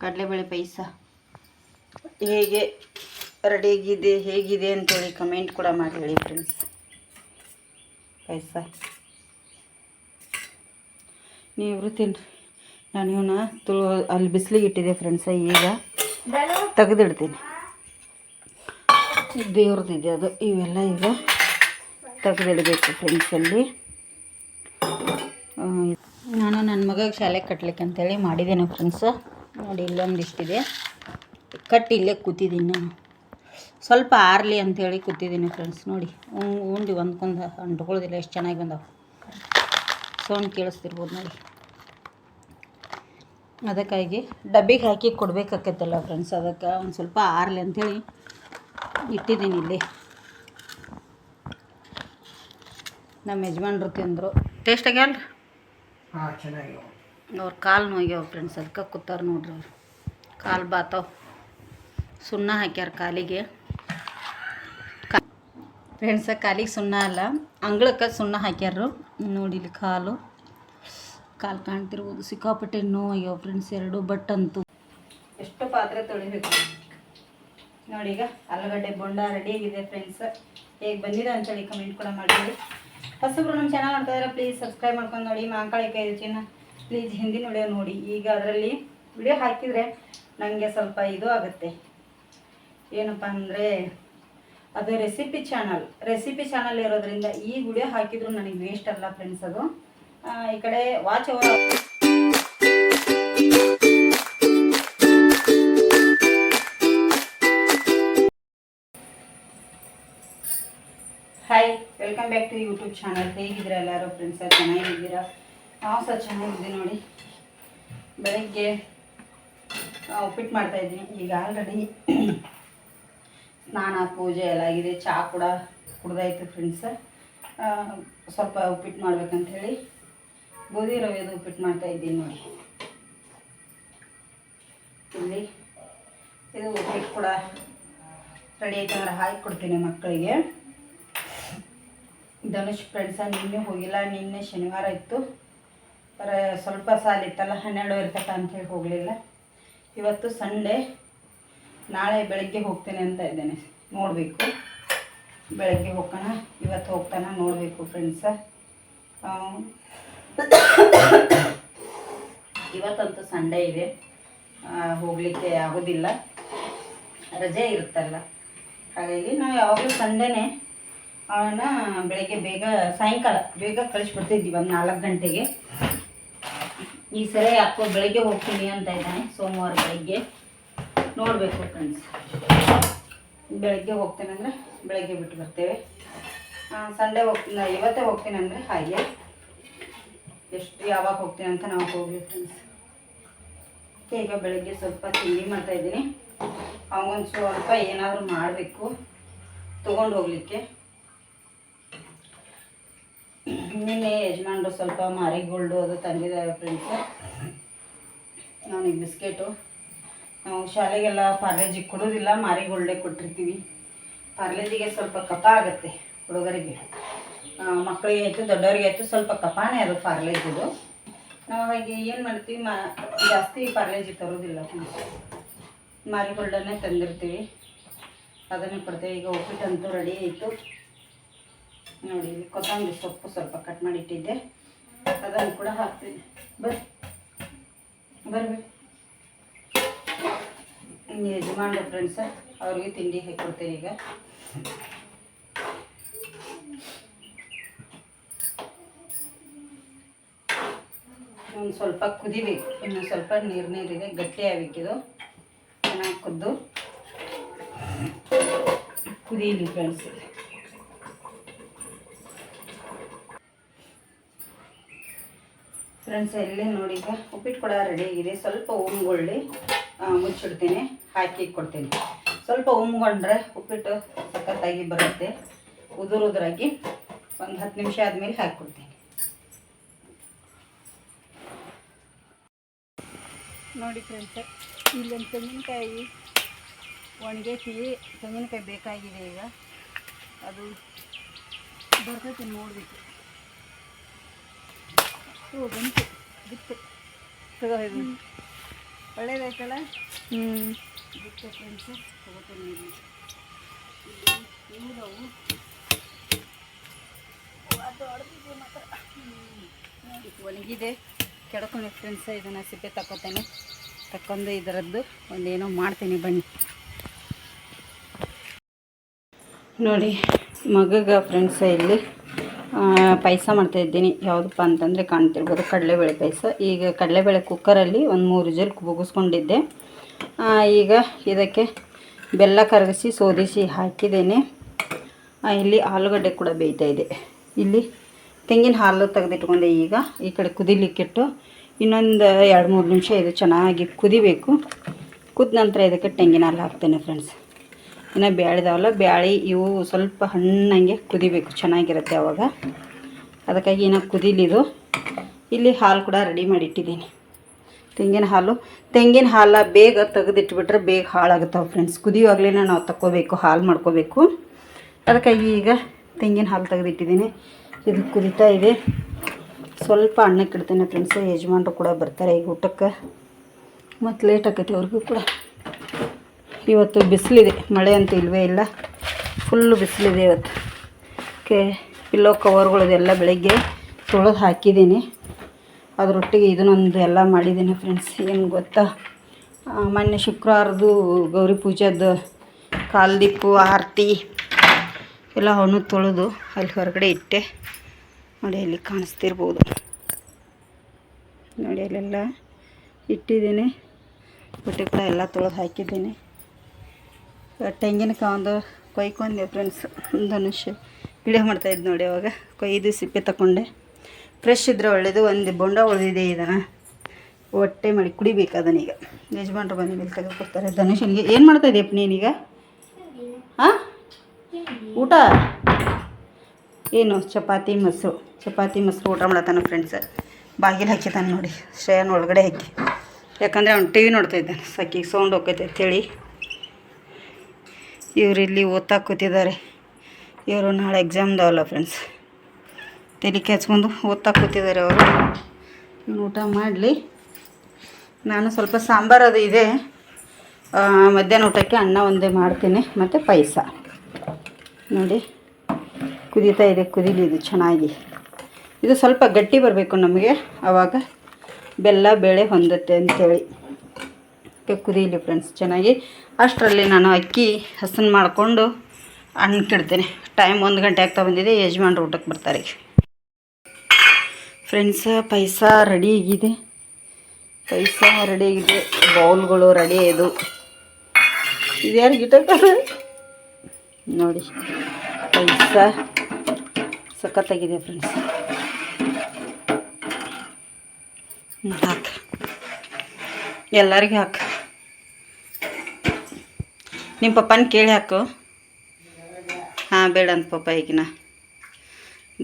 ಕಡಲೆಬೇಳೆ ಪಾಯಸ. ಹೇಗೆ? ರೆಡಿಯಾಗಿದೆ ಹೇಗಿದೆ ಅಂತೇಳಿ ಕಮೆಂಟ್ ಕೂಡ ಮಾಡಿ ಹೇಳಿ ಫ್ರೆಂಡ್ಸ್ ಪಾಯಸ. ನೀವು ತಿನ್ರಿ ನಾನು ಇವನ್ನ ತುಳು ಅಲ್ಲಿ ಬಿಸಿಲಿಗೆ ಇಟ್ಟಿದ್ದೆ ಫ್ರೆಂಡ್ಸ ಈಗ ತೆಗೆದಿಡ್ತೀನಿ. ದೇವ್ರದ್ದಿದೆ ಅದು ಇವೆಲ್ಲ ಈಗ ತೆಗೆದಿಡಬೇಕು ಫ್ರೆಂಡ್ಸಲ್ಲಿ ನಾನು ನನ್ನ ಮಗಗೆ ಶಾಲೆ ಕಟ್ಲಿಕ್ಕೆ ಅಂತೇಳಿ ಮಾಡಿದ್ದೇನೆ ಫ್ರೆಂಡ್ಸ ನೋಡಿ ಇಲ್ಲೊಂದಿಷ್ಟಿದೆ ಕಟ್ಟಿ ಇಲ್ಲೇ ಕೂತಿದ್ದೀನಿ ನಾನು. ಸ್ವಲ್ಪ ಆರಲಿ ಅಂಥೇಳಿ ಕೂತಿದ್ದೀನಿ ಫ್ರೆಂಡ್ಸ್ ನೋಡಿ. ಉಂಡಿ ಒಂದ್ಕೊಂದು ಅಂಟ್ಕೊಳ್ಳೋದಿಲ್ಲ, ಎಷ್ಟು ಚೆನ್ನಾಗಿ ಬಂದವು. ಸೌಂಡ್ ಕೇಳಿಸ್ತಿರ್ಬೋದು ನೋಡಿ. ಅದಕ್ಕಾಗಿ ಡಬ್ಬಿಗೆ ಹಾಕಿ ಕೊಡಬೇಕಾಗತ್ತಲ್ಲ ಫ್ರೆಂಡ್ಸ್ ಅದಕ್ಕೆ ಒಂದು ಸ್ವಲ್ಪ ಆರಲಿ ಅಂಥೇಳಿ ಇಟ್ಟಿದ್ದೀನಿ ಇಲ್ಲಿ. ನಮ್ಮ ಯಜಮಾನ್ರು ತಿಂದರು. ಟೇಸ್ಟ್ ಆಗ್ಯಾವ ಹಾಂ ಚೆನ್ನಾಗಿ ಅವ್ರ ಕಾಲು ನೋಯ್ಯಾವ ಫ್ರೆಂಡ್ಸ್ ಅದಕ್ಕೆ ಕೂತಾರ ನೋಡ್ರಿ ಅವ್ರು. ಕಾಲು ಬಾತಾವ. ಸುಣ್ಣ ಹಾಕ್ಯಾರ ಕಾಲಿಗೆ. ಫ್ರೆಂಡ್ಸ ಕಾಲಿಗೆ ಸುಣ್ಣ ಅಲ್ಲ, ಅಂಗಳಕ್ಕೆ ಸುಣ್ಣ ಹಾಕ್ಯಾರು ನೋಡಿಲಿ ಕಾಲು. ಕಾಲು ಕಾಣ್ತಿರ್ಬೋದು. ಸಿಕ್ಕಾಪಟ್ಟೆ ನೋಯ್ಯೋ ಫ್ರೆಂಡ್ಸ್ ಎರಡು ಬಟ್ ಅಂತೂ. ಎಷ್ಟು ಪಾತ್ರೆ ತೊಳಿಬೇಕು? ನೋಡಿ ಈಗ ಆಲೂಗಡ್ಡೆ ಬೊಂಡ ರೆಡಿ ಆಗಿದೆ ಫ್ರೆಂಡ್ಸ್ ಹೇಗೆ ಬಂದಿದೆ ಅಂತೇಳಿ ಕಮೆಂಟ್ ಕೂಡ ಮಾಡಿದ್ರಿ ಹೊಸಬ್ರು ನಮ್ಮ ಚಾನಲ್ ನೋಡ್ತಾ ಪ್ಲೀಸ್ ಸಬ್ಸ್ಕ್ರೈಬ್ ಮಾಡ್ಕೊಂಡು ನೋಡಿ. ಮಾಂಕಾಳಿಕಾಯಿ ರುಚಿನ ಪ್ಲೀಸ್ ಹಿಂದಿನ ವಿಡಿಯೋ ನೋಡಿ. ಈಗ ಅದರಲ್ಲಿ ವಿಡಿಯೋ ಹಾಕಿದರೆ ನನಗೆ ಸ್ವಲ್ಪ ಇದು ಆಗುತ್ತೆ. ಏನಪ್ಪ ಅಂದರೆ, ಅದು ರೆಸಿಪಿ ಚಾನಲ್ ರೆಸಿಪಿ ಚಾನಲ್ ಇರೋದ್ರಿಂದ ಈ ವಿಡಿಯೋ ಹಾಕಿದ್ರು ನನಗೆ ವೇಸ್ಟ್ ಅಲ್ಲ ಫ್ರೆಂಡ್ಸ್ ಅದು. ಈ ಕಡೆ watch our hi welcome back to YouTube channel ಹೇಗಿದ್ದೀರಾ ಎಲ್ಲರೂ ಫ್ರೆಂಡ್ಸ್ ಚೆನ್ನಾಗಿದ್ದೀರಾ? ನಾವು ಸಹ ಚೆನ್ನಾಗಿದ್ದೀವಿ ನೋಡಿ. ಬೆಳಗ್ಗೆ ಉಪ್ಪಿಟ್ಟು ಮಾಡ್ತಾ ಇದ್ದೀನಿ. ಈಗ ಆಲ್ರೆಡಿ ಸ್ನಾನ, ಪೂಜೆ ಎಲ್ಲ ಆಗಿದೆ. ಚಹಾ ಕೂಡ ಕುಡ್ದಾಯಿತು ಫ್ರೆಂಡ್ಸ್ ಸ್ವಲ್ಪ ಉಪ್ಪಿಟ್ಟು ಮಾಡ್ಬೇಕಂತ ಹೇಳಿ ಗೋಧಿ ರವೆದು ಉಪ್ಪಿಟ್ಟು ಮಾಡ್ತಾ ಇದ್ದೀನಿ ನೋಡಿ. ಇಲ್ಲಿ ಇದು ಉಪ್ಪಿಟ್ಟು ಕೂಡ ರೆಡಿ ಆಯ್ತಂದ್ರೆ ಹಾಕಿ ಕೊಡ್ತೀನಿ ಮಕ್ಕಳಿಗೆ. ಧನುಷ್ ಫ್ರೆಂಡ್ಸ ನಿನ್ನೆ ಹೋಗಿಲ್ಲ. ನಿನ್ನೆ ಶನಿವಾರ ಇತ್ತು. ಬರ ಸ್ವಲ್ಪ ಸಾಲ ಇತ್ತಲ್ಲ, ಹನ್ನೆರಡು ಇರ್ತಕ್ಕ ಅಂಥೇಳಿ ಹೋಗಲಿಲ್ಲ. ಇವತ್ತು ಸಂಡೇ, ನಾಳೆ ಬೆಳಗ್ಗೆ ಹೋಗ್ತೇನೆ ಅಂತ ಇದ್ದೇನೆ. ನೋಡಬೇಕು. ಬೆಳಗ್ಗೆ ಹೋಗೋಣ, ಇವತ್ತು ಹೋಗ್ತಾನ, ನೋಡಬೇಕು ಫ್ರೆಂಡ್ಸ ಇವತ್ತಂತೂ ಸಂಡೇ ಇದೆ. ಹೋಗಲಿಕ್ಕೆ ಆಗೋದಿಲ್ಲ. ರಜೆ ಇರುತ್ತಲ್ಲ. ಹಾಗಾಗಿ ನಾವು ಯಾವಾಗಲೂ ಸಂಡೇನೆ ಅವನ ಬೆಳಗ್ಗೆ ಬೇಗ, ಸಾಯಂಕಾಲ ಬೇಗ ಕಳಿಸ್ಬಿಡ್ತಿದ್ವಿ ಒಂದು ನಾಲ್ಕು ಗಂಟೆಗೆ. ಈ ಸಲ ಯಾಕೋ ಬೆಳಗ್ಗೆ ಹೋಗ್ತೀನಿ ಅಂತ ಇದ್ದಾನೆ, ಸೋಮವಾರ ಬೆಳಗ್ಗೆ. ನೋಡಬೇಕು ಫ್ರೆಂಡ್ಸ್ ಬೆಳಗ್ಗೆ ಹೋಗ್ತೇನೆ ಅಂದರೆ ಬೆಳಗ್ಗೆ ಬಿಟ್ಟು ಬರ್ತೇವೆ. ಸಂಡೇ ಹೋಗ್ತೀನಿ ಇವತ್ತೇ ಹೋಗ್ತೀನಿ ಅಂದರೆ ಹಾಗೆ. ಎಷ್ಟು ಯಾವಾಗ ಹೋಗ್ತೀನಿ ಅಂತ ನಾವು ಹೋಗ್ಬೇಕು ಫ್ರೆಂಡ್ಸ್ ಈಗ ಬೆಳಗ್ಗೆ ಸ್ವಲ್ಪ ತಿಂಡಿ ಮಾಡ್ತಾ ಇದ್ದೀನಿ. ಅವಗೊಂದು ಸ್ವಲ್ಪ ಏನಾದರೂ ಮಾಡಬೇಕು, ತೊಗೊಂಡು ಹೋಗಲಿಕ್ಕೆ. ನಿನ್ನೆ ಯಜಮಾನ್ರು ಸ್ವಲ್ಪ ಮಾರಿಗೋಲ್ಡು ಅದು ತಂದಿದ್ದಾರೆ ಫ್ರೆಂಡ್ಸ್ ಅವನಿಗೆ ಬಿಸ್ಕೆಟು. ನಾವು ಶಾಲೆಗೆಲ್ಲ ಪಾರ್ಲೇಜಿಗೆ ಕೊಡೋದಿಲ್ಲ ಮಾರಿಗೋಲ್ಡೆ ಕೊಟ್ಟಿರ್ತೀವಿ. ಪಾರ್ಲೇಜಿಗೆ ಸ್ವಲ್ಪ ಕಫ ಆಗುತ್ತೆ ಹುಡುಗರಿಗೆ. ಮಕ್ಕಳಿಗೆ ಆಯಿತು ದೊಡ್ಡವರಿಗೆ ಆಯಿತು ಸ್ವಲ್ಪ ಕಪಾನೇ ಅದು ಪಾರ್ಲೇಜಿದು. ನಾವು ಹಾಗೆ ಏನು ಮಾಡ್ತೀವಿ, ಮಾ, ಜಾಸ್ತಿ ಪಾರ್ಲೇಜಿ ತರೋದಿಲ್ಲ ಮಾರಿಗೋಲ್ಡನ್ನೇ ತಂದಿರ್ತೀವಿ. ಅದನ್ನೇ ಕೊಡ್ತೇವೆ. ಈಗ ಉಪ್ಪಿಟ್ಟಂತೂ ರೆಡಿ ಆಯಿತು. ನೋಡಿ, ಕೊತ್ತಂಬರಿ ಸೊಪ್ಪು ಸ್ವಲ್ಪ ಕಟ್ ಮಾಡಿ ಇಟ್ಟಿದ್ದೆ ಅದನ್ನು ಕೂಡ ಹಾಕ್ತೀನಿ. ಬರ್ರಿ. ಬರ್ಬೇಕು ಯಜಮಾನ್ರು ಫ್ರೆಂಡ್ಸ ಅವ್ರಿಗೆ ತಿಂಡಿ ಹಾಕಿಕೊಡ್ತೇನೆ ಈಗ. ಒಂದು ಸ್ವಲ್ಪ ಕುದಿಬೇಕು. ಇನ್ನು ಸ್ವಲ್ಪ ನೀರು ನೀರಿದೆ ಗಟ್ಟಿ ಚೆನ್ನಾಗಿ ಕುದ್ದು. ಕುದೀಲಿ ಫ್ರೆಂಡ್ಸ್ ಫ್ರೆಂಡ್ಸ್ ಎಲ್ಲೇ ನೋಡಿ ಈಗ. ಉಪ್ಪಿಟ್ಟು ಕೂಡ ರೆಡಿ ಆಗಿದೆ ಸ್ವಲ್ಪ ಉಮ್ಗೊಳ್ಳಿ ಮುಚ್ಚಿಡ್ತೀನಿ. ಹಾಕಿ ಕೊಡ್ತೀನಿ ಸ್ವಲ್ಪ ಉಮ್ಗೊಂಡ್ರೆ ಉಪ್ಪಿಟ್ಟು ಸಖತ್ತಾಗಿ ಬರುತ್ತೆ. ಉದುರು ಉದುರಾಗಿ ಒಂದು ಹತ್ತು ನಿಮಿಷ ಆದಮೇಲೆ ಹಾಕ್ಕೊಡ್ತೀನಿ. ನೋಡಿ ಫ್ರೆಂಡ್ಸ್ ಇಲ್ಲೊಂದು ತೆಂಗಿನಕಾಯಿ ಒಣಗೈತಿ ತೆಂಗಿನಕಾಯಿ ಬೇಕಾಗಿದೆ ಈಗ. ಅದು ಬರ್ತೈತೆ ನೋಡಬೇಕು. ಓ ಬಂತು. ಬಿತ್ತು. ತಗೋ ಇದು ಒಳ್ಳೇದಾಯ್ತಲ್ಲ? ಹ್ಞೂ ಅದಕ್ಕೆ ಫ್ರೆಂಡ್ಸು ತಗೋತೀನಿ ಇವುದವು ನೋಡಿ ಒಣಗಿದೆ. ಕೆಡ್ಕೊಂಡು ಫ್ರೆಂಡ್ಸ್ ಇದನ್ನು ಸಿಪ್ಪೆ ತಕ್ಕೋತೇನೆ. ತಕ್ಕೊಂಡು ಇದರದ್ದು ಒಂದೇನೋ ಮಾಡ್ತೀನಿ ಬನ್ನಿ. ನೋಡಿ ಮಗಗ ಫ್ರೆಂಡ್ಸ ಇಲ್ಲಿ. ಪಾಯಸ ಮಾಡ್ತಾಯಿದ್ದೀನಿ ಯಾವುದಪ್ಪ ಅಂತಂದರೆ ಕಾಣ್ತಿರ್ಬೋದು ಕಡಲೆಬೇಳೆ ಪಾಯಸ. ಈಗ ಕಡಲೆಬೇಳೆ ಕುಕ್ಕರಲ್ಲಿ ಒಂದು ಮೂರು ಜಲ್ ಮುಗಿಸ್ಕೊಂಡಿದ್ದೆ ಈಗ ಇದಕ್ಕೆ ಬೆಲ್ಲ ಕರಗಿಸಿ, ಸೋದಿಸಿ ಹಾಕಿದ್ದೇನೆ. ಇಲ್ಲಿ ಆಲೂಗಡ್ಡೆ ಕೂಡ ಬೇಯ್ತಾ ಇದೆ. ಇಲ್ಲಿ ತೆಂಗಿನ ಹಾಲು ತೆಗೆದಿಟ್ಕೊಂಡೆ ಈಗ. ಈ ಕಡೆ ಕುದಿಲಿಕ್ಕಿಟ್ಟು ಇನ್ನೊಂದು ಎರಡು ಮೂರು ನಿಮಿಷ ಇದು ಚೆನ್ನಾಗಿ ಕುದಿಬೇಕು. ಕುದ ನಂತರ ಇದಕ್ಕೆ ತೆಂಗಿನ ಹಾಲು ಹಾಕ್ತೇನೆ ಫ್ರೆಂಡ್ಸ್ ಇನ್ನು ಬ್ಯಾಳಿದಾವಲ್ಲ, ಬ್ಯಾಳಿ ಇವು ಸ್ವಲ್ಪ ಹಣ್ಣಂಗೆ ಕುದಿಬೇಕು, ಚೆನ್ನಾಗಿರುತ್ತೆ ಅವಾಗ. ಅದಕ್ಕಾಗಿ ಇನ್ನು ಕುದಿಲಿದು ಇಲ್ಲಿ ಹಾಲು ಕೂಡ ರೆಡಿ ಮಾಡಿಟ್ಟಿದ್ದೀನಿ ತೆಂಗಿನ ಹಾಲು, ತೆಂಗಿನ ಹಾಲ ಬೇಗ ತೆಗೆದಿಟ್ಬಿಟ್ರೆ ಬೇಗ ಹಾಳಾಗುತ್ತವೆ ಫ್ರೆಂಡ್ಸ್ ಕುದಿಯುವಾಗಲೇ ನಾವು ತಗೋಬೇಕು ಹಾಲು ಮಾಡ್ಕೋಬೇಕು. ಅದಕ್ಕಾಗಿ ಈಗ ತೆಂಗಿನ ಹಾಲು ತೆಗೆದಿಟ್ಟಿದ್ದೀನಿ. ಇದು ಕುದಿತಾ ಇದೆ. ಸ್ವಲ್ಪ ಅಣ್ಣಕ್ಕೆ ಇಡ್ತೇನೆ ಫ್ರೆಂಡ್ಸು ಯಜಮಾನ್ರು ಕೂಡ ಬರ್ತಾರೆ ಈಗ ಊಟಕ್ಕೆ. ಮತ್ತು ಲೇಟ್ ಆಕೈತಿ ಅವ್ರಿಗೂ ಕೂಡ. ಇವತ್ತು ಬಿಸಿಲಿದೆ, ಮಳೆ ಅಂತೂ ಇಲ್ವೇ ಇಲ್ಲ. ಫುಲ್ಲು ಬಿಸಿಲಿದೆ ಇವತ್ತು. ಓಕೆ ಪಿಲ್ಲೋ ಕವರ್ಗಳದೆಲ್ಲ ಬೆಳಗ್ಗೆ ತೊಳೆದು ಹಾಕಿದ್ದೀನಿ. ಅದರೊಟ್ಟಿಗೆ ಇದನ್ನೊಂದು ಎಲ್ಲ ಮಾಡಿದ್ದೀನಿ ಫ್ರೆಂಡ್ಸ್ ಏನು ಗೊತ್ತಾ? ಮೊನ್ನೆ ಶುಕ್ರವಾರದ್ದು ಗೌರಿ ಪೂಜೆದ್ದು ಕಾಲ್ದಿಪ್ಪು ಆರತಿ ಎಲ್ಲ ಹಣ್ಣು ತೊಳೆದು ಅಲ್ಲಿ ಹೊರಗಡೆ ಇಟ್ಟೆ. ನೋಡಿ, ಅಲ್ಲಿ ಕಾಣಿಸ್ತಿರ್ಬೋದು. ನೋಡಿ, ಅಲ್ಲೆಲ್ಲ ಇಟ್ಟಿದ್ದೀನಿ. ಬಟ್ಟೆ ಕೂಡ ಎಲ್ಲ ತೊಳೆದು ಹಾಕಿದ್ದೀನಿ. ತೆಂಗಿನಕಾಯಿ ಒಂದು ಕೊಯ್ಕೊಂಡೆ ಫ್ರೆಂಡ್ಸ್ ಧನುಷ್ ವಿಡಿಯೋ ಮಾಡ್ತಾಯಿದ್ದು ನೋಡಿ ಅವಾಗ. ಕೊಯ್ದು ಸಿಪ್ಪೆ ತಗೊಂಡೆ ಫ್ರೆಶ್ ಇದ್ದರೆ ಒಳ್ಳೆಯದು ಒಂದು ಬೊಂಡ ಉಳಿದಿದೆ ಇದನ್ನು. ಹೊಟ್ಟೆ ಮಾಡಿ ಕುಡಿಬೇಕು ಅದನ್ನೀಗ. ಯಜಮಾನ್ರು ಬಂದು ಮೇಲೆ ತೆಗೆದುಕೊಡ್ತಾರೆ ಧನುಷನಿಗೆ ಏನು ಮಾಡ್ತಾ ಇದೆಯಪ್ಪ ನೀನೀಗ? ಹಾಂ ಊಟ? ಏನು? ಚಪಾತಿ, ಮೊಸರು. ಚಪಾತಿ, ಮೊಸರು ಊಟ ಮಾಡತ್ತಾನ ಫ್ರೆಂಡ್ಸ್ ಬಾಗಿಲು ಹಾಕಿತಾನೆ ನೋಡಿ. ಶ್ರೇಯನ್ ಒಳಗಡೆ ಹಾಕಿ. ಯಾಕಂದರೆ ಅವ್ನು ಟಿ ವಿ ನೋಡ್ತಾ ಇದ್ದಾನೆ. ಸಕ್ಕಿಗೆ ಸೌಂಡ್ ಹೋಗ್ತೈತೆ ಅಂತೇಳಿ ಇವರು ಇಲ್ಲಿ ಓದ್ತಾ ಕೂತಿದ್ದಾರೆ. ಇವರು ನಾಳೆ ಎಕ್ಸಾಮ್ದವಲ್ಲ ಫ್ರೆಂಡ್ಸ್ ತಲೆ ಕೆಚ್ಕೊಂಡು ಓದ್ತಾ ಕೂತಿದ್ದಾರೆ ಅವರು. ಇವ್ನು ಊಟ ಮಾಡಲಿ. ನಾನು ಸ್ವಲ್ಪ ಸಾಂಬಾರು ಅದು ಇದೆ. ಮಧ್ಯಾಹ್ನ ಊಟಕ್ಕೆ ಅನ್ನ ಒಂದೇ ಮಾಡ್ತೀನಿ, ಮತ್ತು ಪಾಯಸ. ನೋಡಿ, ಕುದೀತಾ ಇದೆ, ಕುದೀಲಿ ಇದು ಚೆನ್ನಾಗಿ. ಇದು ಸ್ವಲ್ಪ ಗಟ್ಟಿ ಬರಬೇಕು ನಮಗೆ. ಆವಾಗ ಬೆಲ್ಲ, ಬೇಳೆ ಹೊಂದುತ್ತೆ ಅಂಥೇಳಿ ಕುದೀಲಿ ಫ್ರೆಂಡ್ಸ್ ಚೆನ್ನಾಗಿ. ಅಷ್ಟರಲ್ಲಿ ನಾನು ಅಕ್ಕಿ ಹಸನ್ ಮಾಡಿಕೊಂಡು ಅನ್ನಕ್ಕಿಡ್ತೇನೆ ಟೈಮ್ ಒಂದು ಗಂಟೆ ಆಗ್ತಾ ಬಂದಿದೆ, ಯಜಮಾನ್ರು ಊಟಕ್ಕೆ ಬರ್ತಾರೆ ಫ್ರೆಂಡ್ಸ ಪೈಸ ರೆಡಿ ಆಗಿದೆ. ಪೈಸ ರೆಡಿ ಆಗಿದೆ. ಬೌಲ್ಗಳು ರೆಡಿ ಇದು. ಇದು ಯಾರು ನೋಡಿ ಪೈಸ ಸಖತ್ತಾಗಿದೆ ಫ್ರೆಂಡ್ಸ್ ಹಾಕ. ಎಲ್ಲರಿಗೂ ಹಾಕು. ನಿಮ್ಮ ಪಪ್ಪನ ಕೇಳಿ ಹಾಕು. ಹಾಂ, ಬೇಡ ಅಂತ ಪಪ್ಪ ಈಗಿನ.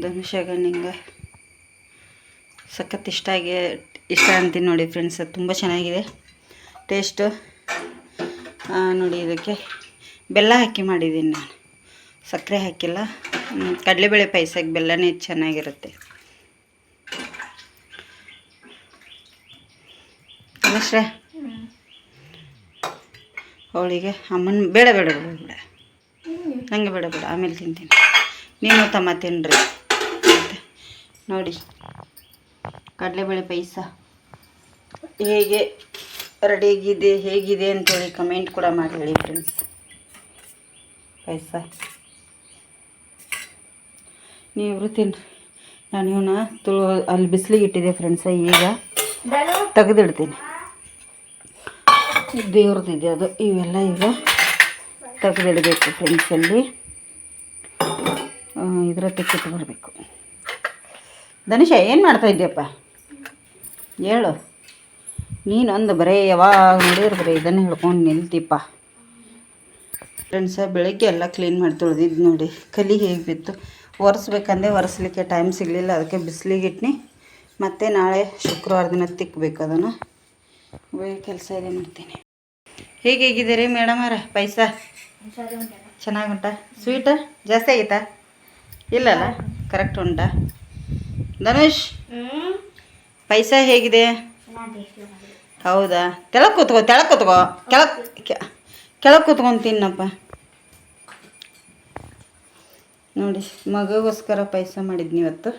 ಧನುಷಾಗ ನಿಂಗೆ ಸಖತ್ ಇಷ್ಟ ಆಗಿ, ಇಷ್ಟ ಅಂತೀನಿ ನೋಡಿ ಫ್ರೆಂಡ್ಸ್ ತುಂಬ ಚೆನ್ನಾಗಿದೆ. ಟೇಸ್ಟು ನೋಡಿ ಇದಕ್ಕೆ ಬೆಲ್ಲ ಹಾಕಿ ಮಾಡಿದ್ದೀನಿ ನಾನು. ಸಕ್ಕರೆ ಹಾಕಿಲ್ಲ. ಕಡಲೆಬೇಳೆ ಪಾಯಸಕ್ಕೆ ಬೆಲ್ಲನೇ ಚೆನ್ನಾಗಿರುತ್ತೆ. ಅಷ್ಟೇ ಅವಳಿಗೆ ಅಮ್ಮನ ಬೇಡ ಬೇಡ ಬೇಡ ಬೇಡ. ನನಗೆ ಬೇಡ ಬೇಡ. ಆಮೇಲೆ ತಿಂತೀನಿ. ನೀನು ತಮ್ಮ ತಿನ್ನಿರಿ ನೋಡಿ ಕಡಲೆಬೇಳೆ ಪೈಸ ಹೇಗೆ ರೆಡಿಯಾಗಿದೆ ಹೇಗಿದೆ ಅಂತೇಳಿ ಕಮೆಂಟ್ ಕೂಡ ಮಾಡಿ ಹೇಳಿ ಫ್ರೆಂಡ್ಸ್ ಪಾಯಸ. ನೀವು ತಿನ್ನಿರಿ ನಾನು ಇವನ್ನ ತುಳು ಅಲ್ಲಿ ಬಿಸಿಲಿಗೆ ಇಟ್ಟಿದ್ದೆ ಫ್ರೆಂಡ್ಸ ಈಗ ತೆಗೆದಿಡ್ತೀನಿ. ದೇವ್ರದ್ದಿದೆ ಅದು. ಇವೆಲ್ಲ ಈಗ ತೆಗೆದಿಡಬೇಕು ಫ್ರೆಂಡ್ಸಲ್ಲಿ ಇದರ ತೆಕ್ಕಿಟ್ಟು ಬರಬೇಕು. ಧನುಷ, ಏನು ಮಾಡ್ತಾ ಇದ್ದೀಯಪ್ಪ? ಹೇಳು. ನೀನೊಂದು ಬರೀ, ಯಾವಾಗ ನೋಡಿದ್ರೆ ಬರೀ ಇದನ್ನು ಹೇಳ್ಕೊಂಡು ನಿಲ್ತಿಪ್ಪ. ಫ್ರೆಂಡ್ಸ ಬೆಳಗ್ಗೆ ಎಲ್ಲ ಕ್ಲೀನ್ ಮಾಡಿ ತೊಳೆದಿದ್ದು ನೋಡಿ. ಕಲಿ ಹೇಗೆ ಬಿತ್ತು. ಒರೆಸ್ಬೇಕಂದ್ರೆ ಒರೆಸ್ಲಿಕ್ಕೆ ಟೈಮ್ ಸಿಗಲಿಲ್ಲ. ಅದಕ್ಕೆ ಬಿಸಿಲಿಗೆ ಮತ್ತು ಮತ್ತೆ ನಾಳೆ ಶುಕ್ರವಾರ ದಿನ ತಿಕ್ಕಬೇಕು ಅದನ್ನು. ಕೆಲಸ ಇದೆ, ಮಾಡ್ತೀನಿ. ಹೇಗೆ ಹೇಗಿದ್ದೀರಿ ಮೇಡಮ್ ಅವರ? ಪಾಯಸ ಚೆನ್ನಾಗಿ ಉಂಟಾ ಸ್ವೀಟ ಜಾಸ್ತಿ ಆಗೈತಾ ಇಲ್ಲಲ್ಲ? ಕರೆಕ್ಟ್ ಉಂಟಾ? ಧನುಷ್? ಪೈಸ ಹೇಗಿದೆ? ಹೌದಾ? ಕೆಳಗೆ ಕೂತ್ಕೋ ತೆಳಗೆ ಕೂತ್ಕೋ. ಕೆಳಗೆ ಕೆಳಗೆ ಕೂತ್ಕೊಂಡು ತಿನ್ನಪ್ಪ. ನೋಡಿ, ಮಗಗೋಸ್ಕರ ಪಾಯಸ ಮಾಡಿದ್ನಿ ಇವತ್ತು.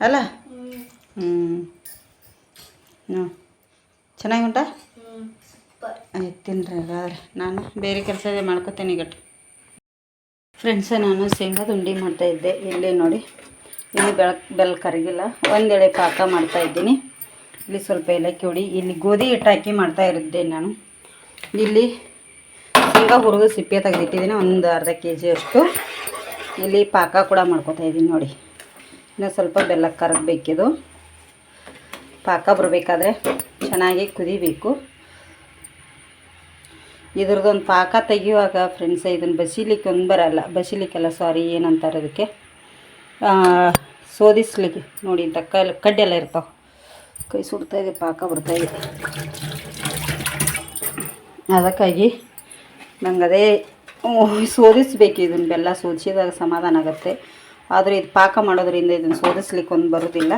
ಅಲ್ಲ? ಹ್ಞೂ ಚೆನ್ನಾಗಿ ಉಂಟಾ? ಆಯ್ತು ಹಾಗಾದ್ರೆ. ನಾನು ಬೇರೆ ಕೆಲಸ ಇದೆ, ಮಾಡ್ಕೊತೇನೆ ಗಟ್ಟು ಫ್ರೆಂಡ್ಸ ನಾನು ಶೇಂಗಾದ ಉಂಡೆ ಮಾಡ್ತಾಯಿದ್ದೆ ಇಲ್ಲಿ ನೋಡಿ. ಇಲ್ಲಿ ಬೆಳಕ್ ಬೆಲ್ಲ ಕರಗಿಲ್ಲ. ಒಂದೆಳೆ ಪಾಕ ಮಾಡ್ತಾ ಇದ್ದೀನಿ. ಇಲ್ಲಿ ಸ್ವಲ್ಪ ಏಲಕ್ಕಿ ಹುಡಿ, ಇಲ್ಲಿ ಗೋಧಿ ಹಿಟ್ಟು ಹಾಕಿ ಮಾಡ್ತಾ ಇರಿದ್ದೆ ನಾನು. ಇಲ್ಲಿ ಶೇಂಗಾ ಹುರಿದು ಸಿಪ್ಪೆ ತೆಗೆದಿಟ್ಟಿದ್ದೀನಿ, ಒಂದು ಅರ್ಧ ಕೆ ಜಿಯಷ್ಟು ಇಲ್ಲಿ ಪಾಕ ಕೂಡ ಮಾಡ್ಕೊತಾ ಇದ್ದೀನಿ ನೋಡಿ. ಇನ್ನು ಸ್ವಲ್ಪ ಬೆಲ್ಲ ಕರಗಬೇಕಿದು. ಪಾಕ ಬರಬೇಕಾದ್ರೆ ಚೆನ್ನಾಗಿ ಕುದಿಬೇಕು. ಇದ್ರದ್ದೊಂದು ಪಾಕ ತೆಗಿಯುವಾಗ ಫ್ರೆಂಡ್ಸ್ ಇದನ್ನು ಬಸಿಲಿಕ್ಕೆ ಒಂದು ಬರಲ್ಲ. ಬಸಿಲಿಕ್ಕೆಲ್ಲ ಸಾರಿ ಏನಂತಾರೆ ಅದಕ್ಕೆ? ಶೋಧಿಸ್ಲಿಕ್ಕೆ ನೋಡಿ, ಇಂಥ ಕಲ್ ಕಡ್ಡೆಲ್ಲ ಇರ್ತಾವೆ. ಕೈ ಸುಡ್ತಾ ಇದೆ, ಪಾಕ ಬರ್ತಾ ಇದೆ. ಅದಕ್ಕಾಗಿ ನಂಗೆ ಅದೇ ಶೋಧಿಸ್ಬೇಕು ಇದನ್ನು ಬೆಲ್ಲ ಶೋಧಿಸಿದಾಗ ಸಮಾಧಾನ ಆಗುತ್ತೆ. ಆದರೆ ಇದು ಪಾಕ ಮಾಡೋದ್ರಿಂದ ಇದನ್ನು ಶೋಧಿಸ್ಲಿಕ್ಕೆ ಒಂದು ಬರೋದಿಲ್ಲ.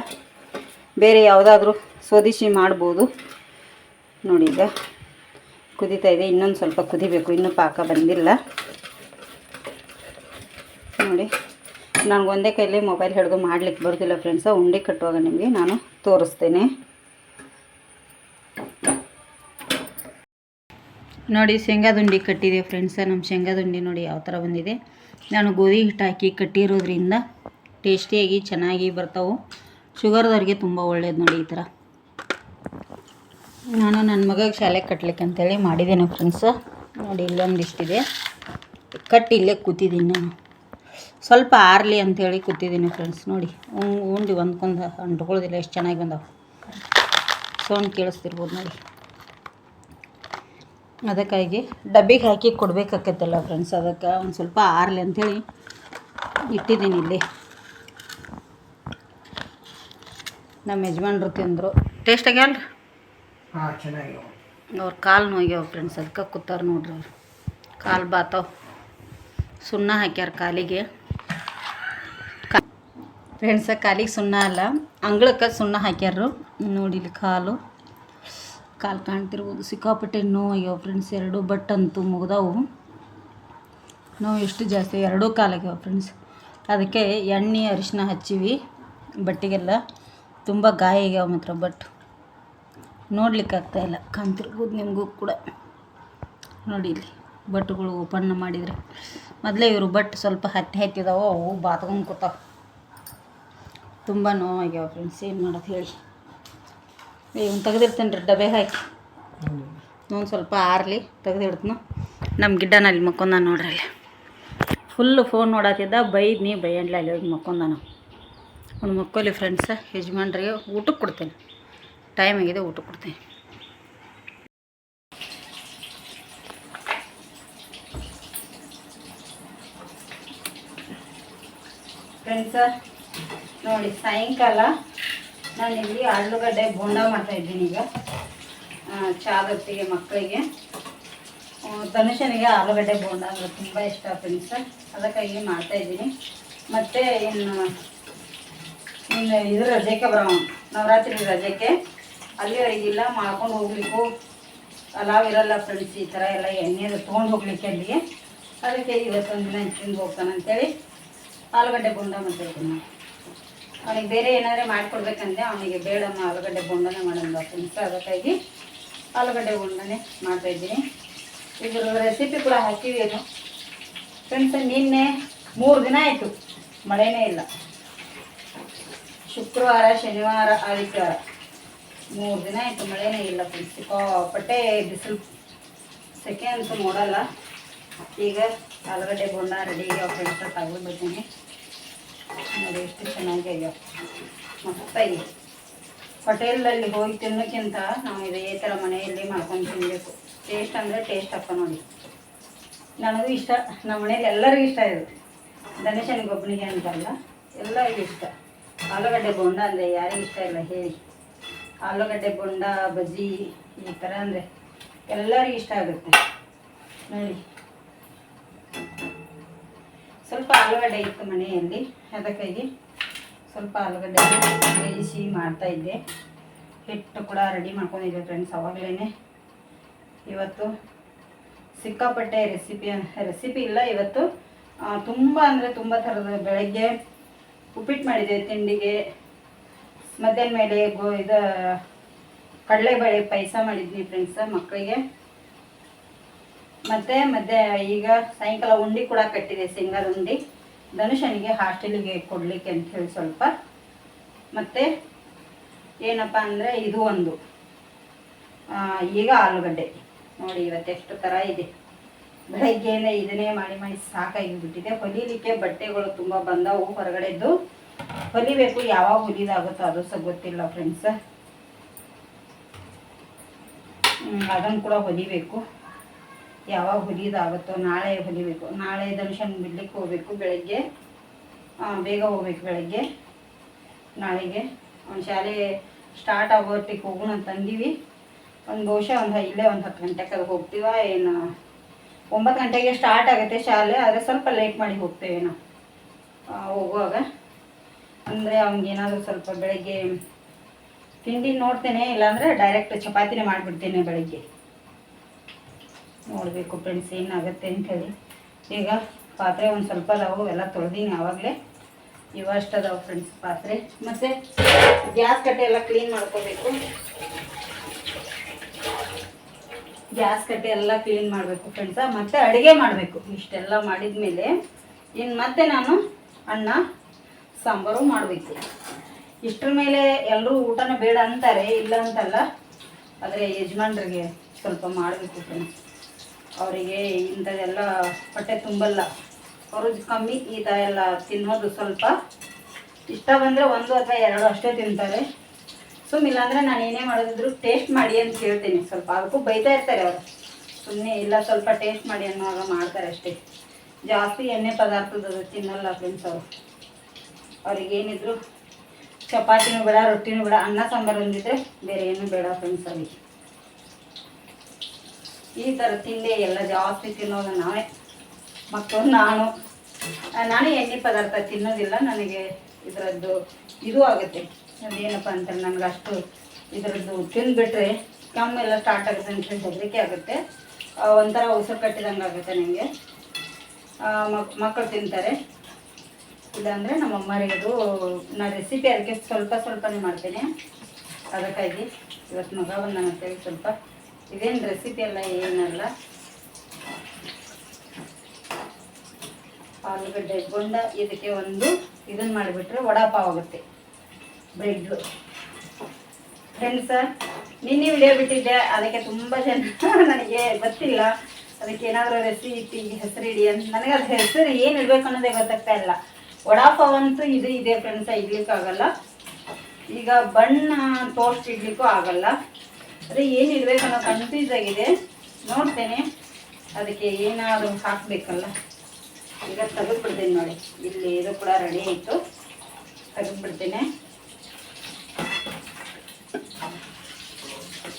ಬೇರೆ ಯಾವುದಾದ್ರೂ ಶೋಧಿಸಿ ಮಾಡ್ಬೋದು. ನೋಡಿ ಈಗ. ಕುದೀತಾ ಇದೆ. ಇನ್ನೊಂದು ಸ್ವಲ್ಪ ಕುದಿಬೇಕು. ಇನ್ನೂ ಪಾಕ ಬಂದಿಲ್ಲ. ನೋಡಿ ನನಗೆ ಒಂದೇ ಕೈಲಿ ಮೊಬೈಲ್ ಹಿಡಿದು ಮಾಡ್ಲಿಕ್ಕೆ ಬರೋದಿಲ್ಲ ಫ್ರೆಂಡ್ಸ ಉಂಡೆ ಕಟ್ಟುವಾಗ ನಿಮಗೆ ನಾನು ತೋರಿಸ್ತೇನೆ. ನೋಡಿ, ಶೇಂಗಾದ ಉಂಡೆ ಕಟ್ಟಿದೆ ಫ್ರೆಂಡ್ಸ ನಮ್ಮ ಶೇಂಗಾದ ಉಂಡೆ ನೋಡಿ ಯಾವ ಥರ ಬಂದಿದೆ. ನಾನು ಗೋಧಿ ಹಿಟ್ಟು ಹಾಕಿ ಕಟ್ಟಿರೋದ್ರಿಂದ ಟೇಸ್ಟಿಯಾಗಿ ಚೆನ್ನಾಗಿ ಬರ್ತಾವೆ. ಶುಗರ್ದವ್ರಿಗೆ ತುಂಬ ಒಳ್ಳೇದು ನೋಡಿ ಈ ಥರ ನಾನು ನನ್ನ ಮಗಗೆ ಶಾಲೆ ಕಟ್ಲಿಕ್ಕೆ ಅಂತೇಳಿ ಮಾಡಿದ್ದೇನೆ ಫ್ರೆಂಡ್ಸ್ ನೋಡಿ, ಇಲ್ಲೊಂದಿಷ್ಟಿದೆ. ಕಟ್ಟಿ ಇಲ್ಲೇ ಕೂತಿದ್ದೀನಿ ನಾನು. ಸ್ವಲ್ಪ ಆರಲಿ ಅಂಥೇಳಿ ಕೂತಿದ್ದೀನಿ ಫ್ರೆಂಡ್ಸ್ ನೋಡಿ, ಉಂಡಿ ಒಂದ್ಕೊಂದು ಅಂಟ್ಕೊಳ್ಳೋದಿಲ್ಲ, ಎಷ್ಟು ಚೆನ್ನಾಗಿ ಬಂದವು. ಸೌಂಡ್ ಕೇಳಿಸ್ತಿರ್ಬೋದು ನೋಡಿ. ಅದಕ್ಕಾಗಿ ಡಬ್ಬಿಗೆ ಹಾಕಿ ಕೊಡಬೇಕಾಗತ್ತಲ್ಲ ಫ್ರೆಂಡ್ಸ್ ಅದಕ್ಕೆ ಒಂದು ಸ್ವಲ್ಪ ಆರಲಿ ಅಂಥೇಳಿ ಇಟ್ಟಿದ್ದೀನಿ ಇಲ್ಲಿ. ನಮ್ಮ ಯಜಮಾನ್ರು ತಿಂದರು. ಟೇಸ್ಟ್ ಆಗ್ಯಾಲ್ರಿ ಅವ್ರ ಕಾಲು ನೋಗ್ಯಾವ ಫ್ರೆಂಡ್ಸ್ ಅದಕ್ಕೆ ಕೂತಾರ ನೋಡ್ರಿ ಅವ್ರು. ಕಾಲು ಬಾತಾವ. ಸುಣ್ಣ ಹಾಕ್ಯಾರ ಕಾಲಿಗೆ. ಫ್ರೆಂಡ್ಸ ಕಾಲಿಗೆ ಸುಣ್ಣ ಅಲ್ಲ, ಅಂಗಳಕ್ಕೆ ಸುಣ್ಣ ಹಾಕ್ಯಾರು ನೋಡಿ ಇಲ್ಲಿ ಕಾಲು. ಕಾಲು ಕಾಣ್ತಿರ್ಬೋದು. ಸಿಕ್ಕಾಪಟ್ಟೆ ನೋವಾಗ್ಯಾವ ಫ್ರೆಂಡ್ಸ್ ಎರಡು ಬಟ್ ಅಂತೂ ಮುಗ್ದಾವು. ನೋವು ಎಷ್ಟು ಜಾಸ್ತಿ, ಎರಡೂ ಕಾಲಾಗ್ಯಾವ ಫ್ರೆಂಡ್ಸ್ ಅದಕ್ಕೆ ಎಣ್ಣೆ ಅರಿಶಿನ ಹಚ್ಚಿವಿ. ಬಟ್ಟೆಗೆಲ್ಲ ತುಂಬ ಗಾಯ ಆಗ್ಯಾವ ಮಾತ್ರ ಬಟ್. ನೋಡ್ಲಿಕ್ಕೆ ಇಲ್ಲ. ಕಾಣ್ತಿರ್ಬೋದು ನಿಮಗೂ ಕೂಡ. ನೋಡಿ ಇಲ್ಲಿ ಬಟ್ಟುಗಳು ಓಪನ್ ಮಾಡಿದರೆ. ಮೊದಲೇ ಇವರು ಬಟ್ ಸ್ವಲ್ಪ ಹತ್ತಿ ಹತ್ತಿದಾವೋ, ಅವು ಬಾತ್ಕೊಂಡು ಕೂತಾವ. ತುಂಬ ನೋವಾಗ್ಯಾವ ಫ್ರೆಂಡ್ಸ್ ಏನು ಮಾಡೋದು ಹೇಳಿ. ಇವ್ನು ತೆಗೆದಿರ್ತೇನೆ ರೀ ಡಬ್ಬೆ ಹಾಕಿ. ಒಂದು ಸ್ವಲ್ಪ ಆರಲಿ, ತೆಗೆದಿಡ್ತನು. ನಮ್ಮ ಗಿಡ್ಡನ ಅಲ್ಲಿ ಮಕ್ಕೊಂದ ನೋಡ್ರಿ ಫುಲ್ಲು ಫೋನ್ ನೋಡತ್ತಿದ್ದ ಬೈದ್ನಿ, ಬೈಯಂಡ್ಲ ಅಲ್ಲಿ ಹೋಗಿ ಮಕ್ಕೊಂದಾನ. ಅವ್ನು ಮಕ್ಕೋಲಿ ಫ್ರೆಂಡ್ಸ ಯಜಮಾನ್ರಿಗೆ ಊಟಕ್ಕೆ ಕೊಡ್ತೇನೆ. ಟೈಮ್ ಆಗಿದೆ, ಊಟ ಕೊಡ್ತೀನಿ. ಫ್ರೆಂಡ್ಸ ನೋಡಿ, ಸಾಯಂಕಾಲ ನಾನು ಇಲ್ಲಿ ಆಲೂಗಡ್ಡೆ ಬೋಂಡ ಮಾಡ್ತಾ ಇದ್ದೀನಿ ಈಗ. ಚಾದೊತ್ತಿಗೆ ಮಕ್ಕಳಿಗೆ. ಧನುಷನಿಗೆ ಆಲೂಗಡ್ಡೆ ಬೋಂಡ ಅಂದ್ರೆ ತುಂಬ ಇಷ್ಟ ಫ್ರೆಂಡ್ಸ ಅದಕ್ಕಾಗಿ ಮಾಡ್ತಾ ಇದ್ದೀನಿ. ಮತ್ತು ಇನ್ನು ಇನ್ನು ಇದು ರಜೆಗೆ ಬರೋ ನವರಾತ್ರಿ ರಜೆಗೆ ಅಲ್ಲಿವರೆಗಿಲ್ಲ ಮಾಡ್ಕೊಂಡು ಹೋಗ್ಲಿಕ್ಕು ಅಲಾವ್ ಇರಲ್ಲ ಫ್ರೆಂಡ್ಸ್ ಈ ಥರ ಎಲ್ಲ ಎಣ್ಣೆ ತೊಗೊಂಡು ಹೋಗ್ಲಿಕ್ಕೆ ಅಲ್ಲಿಗೆ ಅದಕ್ಕೆ ಇವತ್ತೊಂದು ದಿನ ತಿಂದು ಹೋಗ್ತಾನೆ ಅಂತೇಳಿ ಆಲೂಗಡ್ಡೆ ಬೊಂಡ ಮಾಡ್ತಾಯಿದ್ದೀನಿ ಅವನಿಗೆ ಬೇರೆ ಏನಾದರೂ ಮಾಡಿಕೊಡ್ಬೇಕಂದ್ರೆ ಅವನಿಗೆ ಬೇಡಮ್ಮ, ಆಲೂಗಡ್ಡೆ ಬೊಂಡನೆ ಮಾಡೋಣ ಫ್ರೆಂಡ್ಸ್ ಅದಕ್ಕಾಗಿ ಆಲೂಗಡ್ಡೆ ಮಾಡ್ತಾ ಮಾಡ್ತಾಯಿದ್ದೀನಿ ಇದ್ರ ರೆಸಿಪಿ ಕೂಡ ಹಾಕಿವಿ ಅದು. ಫ್ರೆಂಡ್ಸ್ ನಿನ್ನೆ ಮೂರು ದಿನ ಆಯಿತು, ಮಳೆನೇ ಇಲ್ಲ. ಶುಕ್ರವಾರ, ಶನಿವಾರ, ಆದಿತ್ಯವಾರ. ಮೂರು ದಿನ ಆಯಿತು ಮಳೆನೇ ಇಲ್ಲ ಸಿಕ್ಕಾಪಟ್ಟೆ ಬಿಸಿಲು. ಸೆಕೆ ಅಂತೂ ನೋಡಲ್ಲ. ಈಗ ಆಲೂಗಡ್ಡೆ ಬೋಂಡ ರೆಡಿ ಆಗ್ಯಾವ ಫ್ರೆಂಡ್ಸ್ ತಗೊಳ್ಬಿಡ್ತೀನಿ ನೋಡಿ ಎಷ್ಟು ಚೆನ್ನಾಗಿ ಆಗ್ಯಾವ ಮಸ್ತಾಗಿ ಹೋಟೆಲಲ್ಲಿ ಹೋಗಿ ತಿನ್ನೋಕ್ಕಿಂತ ನಾವು ಇದೇ ಥರ ಮನೆಯಲ್ಲಿ ಮಾಡ್ಕೊಂಡು ತಿನ್ನಬೇಕು ಟೇಸ್ಟ್ ಅಂದರೆ ಟೇಸ್ಟ್ ಅಪ್ಪ ನೋಡಿ. ನನಗೂ ಇಷ್ಟ. ನಮ್ಮ ಮನೇಲಿ ಎಲ್ಲರಿಗೂ ಇಷ್ಟ ಇದು. ಗಣೇಶನಿಗೆ ಒಬ್ಬನಿಗೆ ಅಂತಲ್ಲ ಎಲ್ಲರಿಗೂ ಇಷ್ಟ. ಆಲೂಗಡ್ಡೆ ಬೋಂಡ ಅಂದರೆ ಯಾರಿಗೂ ಇಷ್ಟ ಇಲ್ಲ ಹೇಳಿ. ಆಲೂಗಡ್ಡೆ ಬೊಂಡ, ಬಜ್ಜಿ, ಈ ಥರ ಅಂದರೆ ಎಲ್ಲರಿಗೂ ಇಷ್ಟ ಆಗುತ್ತೆ. ನೋಡಿ. ಸ್ವಲ್ಪ ಆಲೂಗಡ್ಡೆ ಇತ್ತು ಮನೆಯಲ್ಲಿ, ಅದಕ್ಕಾಗಿ ಸ್ವಲ್ಪ ಆಲೂಗಡ್ಡೆ ಬೇಯಿಸಿ ಮಾಡ್ತಾ ಇದ್ದೆ. ಹಿಟ್ಟು ಕೂಡ ರೆಡಿ ಮಾಡ್ಕೊಂಡಿದ್ದೆ ಫ್ರೆಂಡ್ಸ್ ಅವಾಗಲೇ ಇವತ್ತು ಸಿಕ್ಕಾಪಟ್ಟೆ ರೆಸಿಪಿ ರೆಸಿಪಿ ಇಲ್ಲ, ಇವತ್ತು ತುಂಬ ಅಂದರೆ ತುಂಬ ಥರದ ಬೆಳಗ್ಗೆ ಉಪ್ಪಿಟ್ಟು ಮಾಡಿದ್ದೆ, ತಿಂಡಿಗೆ. ಮಧ್ಯಾಹ್ನ ಮೇಲೆ ಗೋ ಇದು ಕಡಲೆಬೇಳೆ ಪಾಯಸ ಮಾಡಿದ್ನಿ ಫ್ರೆಂಡ್ಸ್ ಮಕ್ಕಳಿಗೆ ಮತ್ತೆ ಮಧ್ಯೆ, ಈಗ ಸಾಯಂಕಾಲ ಉಂಡಿ ಕೂಡ ಕಟ್ಟಿದೆ, ಸಿಂಗರ್ ಉಂಡಿ. ಧನುಷನಿಗೆ ಹಾಸ್ಟೆಲಿಗೆ ಕೊಡಲಿಕ್ಕೆ ಅಂತ ಹೇಳಿ ಸ್ವಲ್ಪ. ಮತ್ತು ಏನಪ್ಪ ಅಂದರೆ ಇದು ಒಂದು. ಈಗ ಆಲೂಗಡ್ಡೆ. ನೋಡಿ ಇವತ್ತೆಷ್ಟು ಥರ ಇದೆ. ಬೆಳಗ್ಗೆಯಿಂದ ಇದನ್ನೇ ಮಾಡಿ ಮಾಡಿ ಸಾಕಾಗಿಬಿಟ್ಟಿದೆ. ಹೊಲಿಲಿಕ್ಕೆ ಬಟ್ಟೆಗಳು ತುಂಬ ಬಂದವು ಹೊರಗಡೆದ್ದು. ಹೊಲಿಬೇಕು ಯಾವಾಗ ಹೊಲಿದಾಗುತ್ತೋ ಅದು ಸಹ ಗೊತ್ತಿಲ್ಲ ಫ್ರೆಂಡ್ಸ್ ಅದನ್ನು ಕೂಡ ಹೊಲಿಬೇಕು. ಯಾವಾಗ ಹೊಲಿದಾಗುತ್ತೋ ನಾಳೆ ಹೊಲಿಬೇಕು. ನಾಳೆ ದರ್ಶನ್ ಬಿಡ್ಲಿಕ್ಕೆ ಹೋಗ್ಬೇಕು ಬೆಳಗ್ಗೆ. ಬೇಗ ಹೋಗ್ಬೇಕು ಬೆಳಗ್ಗೆ. ನಾಳೆಗೆ ಒಂದು ಶಾಲೆ ಸ್ಟಾರ್ಟ್ ಆಗೋತ್ತಿಗೆ ಹೋಗೋಣ ಅಂತ ಅಂದೀವಿ. ಒಂದು ಬಹುಶಃ ಒಂದು ಇಲ್ಲೇ ಒಂದು ಹತ್ತು ಗಂಟೆಗೆ ಹೋಗ್ತೀವ, ಏನು, ಒಂಬತ್ತು ಗಂಟೆಗೆ ಸ್ಟಾರ್ಟ್ ಆಗುತ್ತೆ ಶಾಲೆ, ಆದರೆ ಸ್ವಲ್ಪ ಲೇಟ್ ಮಾಡಿ ಹೋಗ್ತೇವೆ ನಾವು. ಹೋಗುವಾಗ. ಅಂದರೆ ಅವ್ನಿಗೇನಾದರೂ ಸ್ವಲ್ಪ ಬೆಳಗ್ಗೆ ತಿಂಡಿ ನೋಡ್ತೇನೆ, ಇಲ್ಲಾಂದರೆ ಡೈರೆಕ್ಟ್ ಚಪಾತಿನೇ ಮಾಡಿಬಿಡ್ತೇನೆ ಬೆಳಗ್ಗೆ. ನೋಡಬೇಕು ಫ್ರೆಂಡ್ಸ್ ಏನಾಗುತ್ತೆ ಅಂಥೇಳಿ ಈಗ ಪಾತ್ರೆ ಒಂದು ಸ್ವಲ್ಪ ಅದಾವು, ಎಲ್ಲ ತೊಳೆದೀನಿ ಆವಾಗಲೇ. ಇವಷ್ಟು ಅದಾವು ಫ್ರೆಂಡ್ಸ್ ಪಾತ್ರೆ. ಮತ್ತು ಗ್ಯಾಸ್ ಕಟ್ಟೆ ಎಲ್ಲ ಕ್ಲೀನ್ ಮಾಡ್ಕೋಬೇಕು. ಗ್ಯಾಸ್ ಕಟ್ಟೆ ಎಲ್ಲ ಕ್ಲೀನ್ ಮಾಡಬೇಕು ಫ್ರೆಂಡ್ಸ ಮತ್ತು ಅಡುಗೆ ಮಾಡಬೇಕು. ಇಷ್ಟೆಲ್ಲ ಮಾಡಿದ ಮೇಲೆ ಇನ್ನು ಮತ್ತೆ ನಾನು ಅನ್ನ ಸಾಂಬಾರು ಮಾಡಬೇಕು. ಇಷ್ಟರ ಮೇಲೆ ಎಲ್ಲರೂ ಊಟನ ಬೇಡ ಅಂತಾರೆ, ಇಲ್ಲ ಅಂತಲ್ಲ, ಆದರೆ ಯಜಮಾನ್ರಿಗೆ ಸ್ವಲ್ಪ ಮಾಡಬೇಕು ಅವರಿಗೆ ಇಂಥದೆಲ್ಲ ಹೊಟ್ಟೆ ತುಂಬಲ್ಲ. ಅವರು ಕಮ್ಮಿ, ಈ ಥರ ಎಲ್ಲ ತಿನ್ನೋದು ಸ್ವಲ್ಪ ಇಷ್ಟ ಬಂದರೆ ಒಂದು ಅಥವಾ ಎರಡು ಅಷ್ಟೇ ತಿಂತಾರೆ. ಸುಮ್ಮನೆ ಇಲ್ಲಾಂದರೆ ನಾನು ಏನೇ ಮಾಡೋದಿದ್ರು ಟೇಸ್ಟ್ ಮಾಡಿ ಅಂತ ಹೇಳ್ತೀನಿ. ಸ್ವಲ್ಪ ಅದಕ್ಕೂ ಬೈತಾ ಇರ್ತಾರೆ ಅವರು. ಸುಮ್ಮನೆ ಇಲ್ಲ, ಸ್ವಲ್ಪ ಟೇಸ್ಟ್ ಮಾಡಿ ಅನ್ನೋವಾಗ ಮಾಡ್ತಾರೆ ಅಷ್ಟೇ. ಜಾಸ್ತಿ ಎಣ್ಣೆ ಪದಾರ್ಥದ ತಿನ್ನಲ್ಲ ಫ್ರೆಂಡ್ಸ್ ಅವರು. ಅವ್ರಿಗೆ ಏನಿದ್ರು ಚಪಾತಿನೂ ಬೇಡ, ರೊಟ್ಟಿನೂ ಬೇಡ, ಅನ್ನ ಸಾಂಬಾರು ಒಂದಿದ್ರೆ ಬೇರೆ ಏನೂ ಬೇಡ ಫ್ರೆಂಡ್ಸ್ ಅವರಿಗೆ ಈ ಥರ ತಿಂಡಿ ಎಲ್ಲ ಜಾಸ್ತಿ ತಿನ್ನೋದು ನಾವೇ. ಮಕ್ಕಳು ನಾನು ನಾನು ಎಣ್ಣೆ ಪದಾರ್ಥ ತಿನ್ನೋದಿಲ್ಲ, ನನಗೆ ಇದರದ್ದು ಇದು ಆಗುತ್ತೆ. ಅದೇನಪ್ಪ ಅಂತಾರೆ ನನಗೆ ಅಷ್ಟು ಇದರದ್ದು ತಿಂದುಬಿಟ್ರೆ ಕೆಮ್ಮೆಲ್ಲ ಸ್ಟಾರ್ಟ್ ಆಗುತ್ತೆ ಅಂತ ಹೆದರಿಕೆ ಆಗುತ್ತೆ. ಒಂಥರ ಉಸಿರು ಕಟ್ಟಿದಂಗೆ ಆಗುತ್ತೆ ನನಗೆ. ಮಕ್ ಮಕ್ಕಳು ತಿಂತಾರೆ. ಇಲ್ಲಾಂದರೆ ನಮ್ಮ ಅಮ್ಮರಿಗದು ನಾ ರೆಸಿಪಿ ಅದಕ್ಕೆ ಸ್ವಲ್ಪ ಸ್ವಲ್ಪನೇ ಮಾಡ್ತೇನೆ. ಅದಕ್ಕಾಗಿ ಇವತ್ತು ಮಗ ಬಂದ ಅಂತೇಳಿ ಸ್ವಲ್ಪ. ಇದೇನು ರೆಸಿಪಿ ಎಲ್ಲ ಏನಲ್ಲ. ಆಲೂಗಡ್ಡೆ ಗೊಂಡ ಇದಕ್ಕೆ ಒಂದು ಇದನ್ನು ಮಾಡಿಬಿಟ್ರೆ ವಡಾಪಾವ್ ಆಗುತ್ತೆ. ಬ್ರೆಡ್ಡು ಫ್ರೆಂಡ್ಸ್ ನಿನ್ನೆ ವಿಡಿಯೋ ಬಿಟ್ಟಿದ್ದೆ. ಅದಕ್ಕೆ ತುಂಬ ಜನ ನನಗೆ ಗೊತ್ತಿಲ್ಲ. ಅದಕ್ಕೆ ಏನಾದರೂ ರೆಸಿಪಿ ಹೆಸರು ಇಡಿ ಅಂತ. ನನಗೆ ಅದು ಹೆಸರು ಏನು ಇಡಬೇಕು ಅನ್ನೋದೇ ಗೊತ್ತಾಗ್ತಾ ಇಲ್ಲ. ವಡಾಪಾವ್ ಅಂತೂ ಇದು, ಇದೆ ಫ್ರೆಂಡ್ಸ ಇಡ್ಲಿಕ್ಕಾಗಲ್ಲ. ಈಗ ಬಣ್ಣ ಟೋಸ್ಟ್ ಇಡ್ಲಿಕ್ಕೂ ಆಗಲ್ಲ. ಅದೇ ಏನು ಇಡಬೇಕು ಅನ್ನೋ ಕನ್ಫ್ಯೂಸ್ ಆಗಿದೆ. ನೋಡ್ತೇನೆ. ಅದಕ್ಕೆ ಏನಾದರೂ ಹಾಕಬೇಕಲ್ಲ. ಈಗ ತೆಗೆದ್ಬಿಡ್ತೀನಿ ನೋಡಿ. ಇಲ್ಲಿ ಇದು ಕೂಡ ರೆಡಿ ಆಯಿತು. ತೆಗೆದ್ಬಿಡ್ತೀನಿ.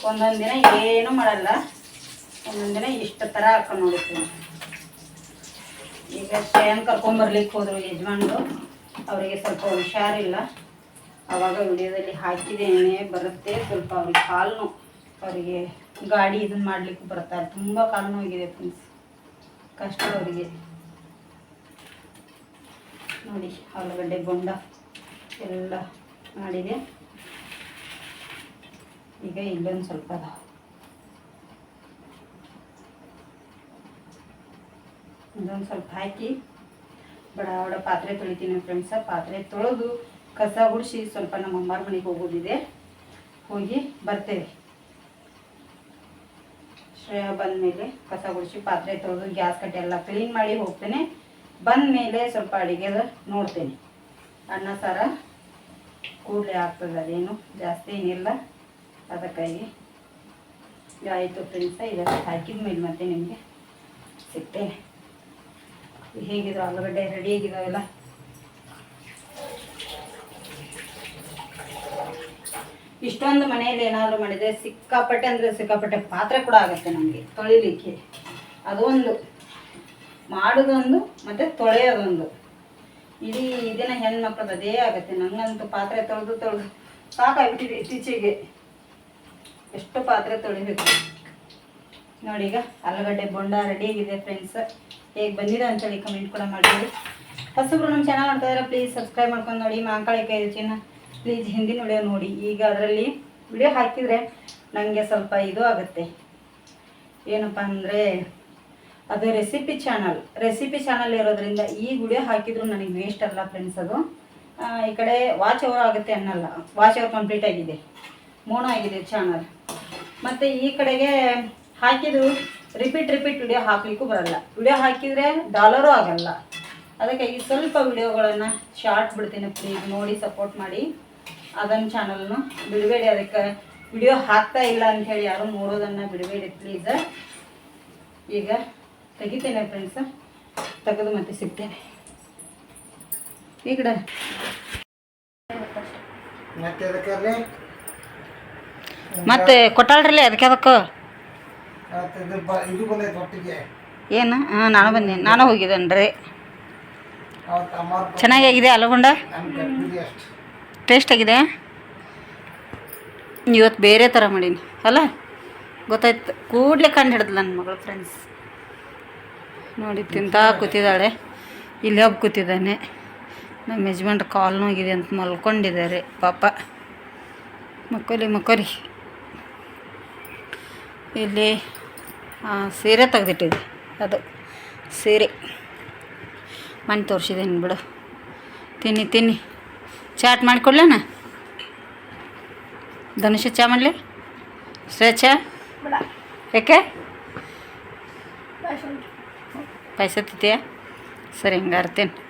ಒಂದೊಂದು ದಿನ ಏನೂ ಮಾಡಲ್ಲ. ಒಂದೊಂದು ದಿನ ಇಷ್ಟು ಥರ ಹಾಕೊಂಡು ನೋಡುತ್ತೀನಿ ಈಗ ಶ್ರೇಯನ್ ಕರ್ಕೊಂಬರ್ಲಿಕ್ಕೆ ಹೋದರು ಯಜಮಾನ್ರು. ಅವರಿಗೆ ಸ್ವಲ್ಪ ಹುಷಾರಿಲ್ಲ. ಅವಾಗ ವಿಡಿಯೋದಲ್ಲಿ ಹಾಕಿದ್ದೇನೆ ಬರುತ್ತೆ. ಸ್ವಲ್ಪ ಅವ್ರಿಗೆ ಕಾಲು ಅವರಿಗೆ ಗಾಡಿ ಇದನ್ನು ಮಾಡಲಿಕ್ಕೆ ಬರ್ತಾರೆ ತುಂಬ ಕಾಲು ನೋವಾಗಿದೆ ಫ್ರೆಂಡ್ಸ್ ಕಷ್ಟ ಅವರಿಗೆ. ನೋಡಿ, ಆಲೂಗಡ್ಡೆ ಬೊಂಡ ಎಲ್ಲ ಮಾಡಿದೆ. ಈಗ ಇಲ್ಲೊಂದು ಸ್ವಲ್ಪ ಇದೊಂದು ಸ್ವಲ್ಪ ಹಾಕಿ. ಬಡ ಬಡ ಪಾತ್ರೆ ತೊಳಿತೀನಿ ಫ್ರೆಂಡ್ಸ ಪಾತ್ರೆ ತೊಳೆದು ಕಸ ಗುಡಿಸಿ ಸ್ವಲ್ಪ ನಮ್ಮ ಅಮ್ಮಾರ ಮನೆಗೆ ಹೋಗೋದಿದೆ. ಹೋಗಿ ಬರ್ತೇವೆ. ಶ್ರೇಯ ಬಂದ ಮೇಲೆ ಕಸ ಗುಡಿಸಿ ಪಾತ್ರೆ ತೊಳೆದು ಗ್ಯಾಸ್ ಕಟ್ಟೆ ಎಲ್ಲ ಕ್ಲೀನ್ ಮಾಡಿ ಹೋಗ್ತೇನೆ. ಬಂದ ಮೇಲೆ ಸ್ವಲ್ಪ ಅಡುಗೆದ ನೋಡ್ತೇನೆ. ಅನ್ನ, ಸಾರ ಕೂಡಲೇ ಆಗ್ತದೆ, ಅದೇನು ಜಾಸ್ತಿ ಏನಿಲ್ಲ. ಅದಕ್ಕಾಗಿ ಆಯಿತು ಫ್ರೆಂಡ್ಸ ಇದೆಲ್ಲ ಹಾಕಿದ ಮೇಲೆ ಮತ್ತೆ ನಿಮಗೆ ಸಿಗ್ತೇನೆ. ಹೇಗಿದ್ರು ಆಲೂಗಡ್ಡೆ ರೆಡಿ ಆಗಿದಾವೆಲ್ಲ ಇಷ್ಟೊಂದು ಮನೆಯಲ್ಲಿ ಏನಾದರೂ ಮಾಡಿದರೆ ಸಿಕ್ಕಾಪಟ್ಟೆ ಅಂದರೆ ಸಿಕ್ಕಾಪಟ್ಟೆ ಪಾತ್ರೆ ಕೂಡ ಆಗುತ್ತೆ ನಮಗೆ, ತೊಳಿಲಿಕ್ಕೆ. ಅದೊಂದು. ಮಾಡೋದೊಂದು ಮತ್ತು ತೊಳೆಯೋದೊಂದು. ಇಡೀ ಇದನ್ನ ಹೆಣ್ಮಕ್ಳದ್ದು ಅದೇ ಆಗುತ್ತೆ. ನಂಗಂತೂ ಪಾತ್ರೆ ತೊಳೆದು ತೊಳೆದು ಸಾಕಾಗ್ಬಿಟ್ಟಿದೆ ಇತ್ತೀಚೆಗೆ. ಎಷ್ಟು ಪಾತ್ರೆ ತೊಳಿಬೇಕು? ನೋಡಿ ಈಗ ಆಲೂಗಡ್ಡೆ ಬೊಂಡ ರೆಡಿ ಆಗಿದೆ ಫ್ರೆಂಡ್ಸ್ ಹೇಗೆ ಬಂದಿದೆ ಅಂತೇಳಿ ಕಮೆಂಟ್ ಕೂಡ ಮಾಡ್ತೀವಿ ಹೊಸಬ್ರು ನಮ್ಮ ಚಾನಲ್ ನೋಡ್ತಾ ಪ್ಲೀಸ್ ಸಬ್ಸ್ಕ್ರೈಬ್ ಮಾಡ್ಕೊಂಡು ನೋಡಿ ಮಾಂಕಾಳಿಕಾಯಿ ರುಚಿನ ಪ್ಲೀಸ್ ಹಿಂದಿನ ವಿಡಿಯೋ ನೋಡಿ. ಈಗ ಅದರಲ್ಲಿ ವಿಡಿಯೋ ಹಾಕಿದರೆ ನನಗೆ ಸ್ವಲ್ಪ ಇದು ಆಗುತ್ತೆ. ಏನಪ್ಪ ಅಂದರೆ ಅದು ರೆಸಿಪಿ ಚಾನಲ್ ರೆಸಿಪಿ ಚಾನಲ್ ಇರೋದ್ರಿಂದ ಈ ವಿಡಿಯೋ ಹಾಕಿದ್ರು ನನಗೆ ವೇಸ್ಟ್ ಅಲ್ಲ ಫ್ರೆಂಡ್ಸ್ ಅದು. ಈ ಕಡೆ ವಾಚ್ ಅವರ್ ಆಗುತ್ತೆ ಅನ್ನಲ್ಲ. ವಾಚ್ ಅವರ್ ಕಂಪ್ಲೀಟ್ ಆಗಿದೆ. ಮೋಣ ಆಗಿದೆ ಚಾನಲ್ ಮತ್ತು ಈ ಕಡೆಗೆ ಹಾಕಿದ್ರು ರಿಪೀಟ್ ರಿಪೀಟ್ ವಿಡಿಯೋ ಹಾಕ್ಲಿಕ್ಕೂ ಬರಲ್ಲ. ವಿಡಿಯೋ ಹಾಕಿದರೆ ಡಾಲರು ಆಗಲ್ಲ. ಅದಕ್ಕೆ ಈ ಸ್ವಲ್ಪ ವಿಡಿಯೋಗಳನ್ನು ಶಾರ್ಟ್ ಬಿಡ್ತೀನಿ ಪ್ಲೀಸ್ ನೋಡಿ ಸಪೋರ್ಟ್ ಮಾಡಿ. ಅದನ್ನು ಚಾನಲ್ನು ಬಿಡಬೇಡಿ. ಅದಕ್ಕೆ ವಿಡಿಯೋ ಹಾಕ್ತಾ ಇಲ್ಲ ಅಂತ ಹೇಳಿ ಯಾರು ನೋಡೋದನ್ನು ಬಿಡಬೇಡಿ ಪ್ಲೀಸ್ ಈಗ ತೆಗಿತೇನೆ ಫ್ರೆಂಡ್ಸ್ ತೆಗೆದು ಮತ್ತೆ ಸಿಗ್ತೇನೆ. ಈ ಕಡೆ. ಮತ್ತೆ ಅದಕ್ಕೆ ಮತ್ತೆ ಕೊಟ್ಟಾಳ್ರಲ್ಲ ಅದಕ್ಕೆ ಅದಕ್ಕೆ ಮತ್ತೆ ಇದು ಬ- ಇದು ಬಂದೈತೆ ಒಟ್ಟಿಗೆ ಏನು? ಹಾಂ ನಾನು ಬಂದೀನಿ ನಾನು ಹೋಗಿದ್ದೇನೆ ಚೆನ್ನಾಗಿ ಆಗಿದೆ ಚೆನ್ನಾಗಿದೆ ಆಲೂಗುಂಡ ನಾನು ಟೇಸ್ಟ್ ಆಗಿದೆ ಇವತ್ತು ಬೇರೆ ಥರ ಮಾಡೀನಿ. ಅಲ್ಲ ಗೊತ್ತಾಯ್ತು. ಕೂಡಲೇ ಕಂಡು ಹಿಡ್ದು ನನ್ನ ಮಗಳು ಫ್ರೆಂಡ್ಸ್ ನೋಡಿ ತಿಂತಾ ಕೂತಿದ್ದಾಳೆ. ಇಲ್ಲಿ ಒಬ್ಬ ಕೂತಿದ್ದಾನೆ. ನಮ್ಮ ಯಜಮಾನ್ರ ಕಾಲ್ ನೋಗಿದೆ ಅಂತ ಮಲ್ಕೊಂಡಿದ್ದಾರೆ. ಪಾಪ. ಮಕ್ಕೋಲಿ ಮಕ್ಕೋರಿ ಇಲ್ಲಿ ಸೀರೆ ತೆಗೆದಿಟ್ಟಿದೆ ಅದು ಸೀರೆ. ಮನೆ ತೋರಿಸಿದ್ದೀನಿ ಬಿಡು. ತಿನ್ನಿ ತಿನ್ನಿ. ಚಾಟ್ ಮಾಡಿಕೊಡ್ಲೇನ ಧನುಷ ಚಾ ಮಾಡಲಿ? ಶ್ರೇಯ ಚಾ? ಯಾಕೆ? ಪಾಯಸ ತಿಂತೀಯ? ಸರಿ ತಿನ್ನು.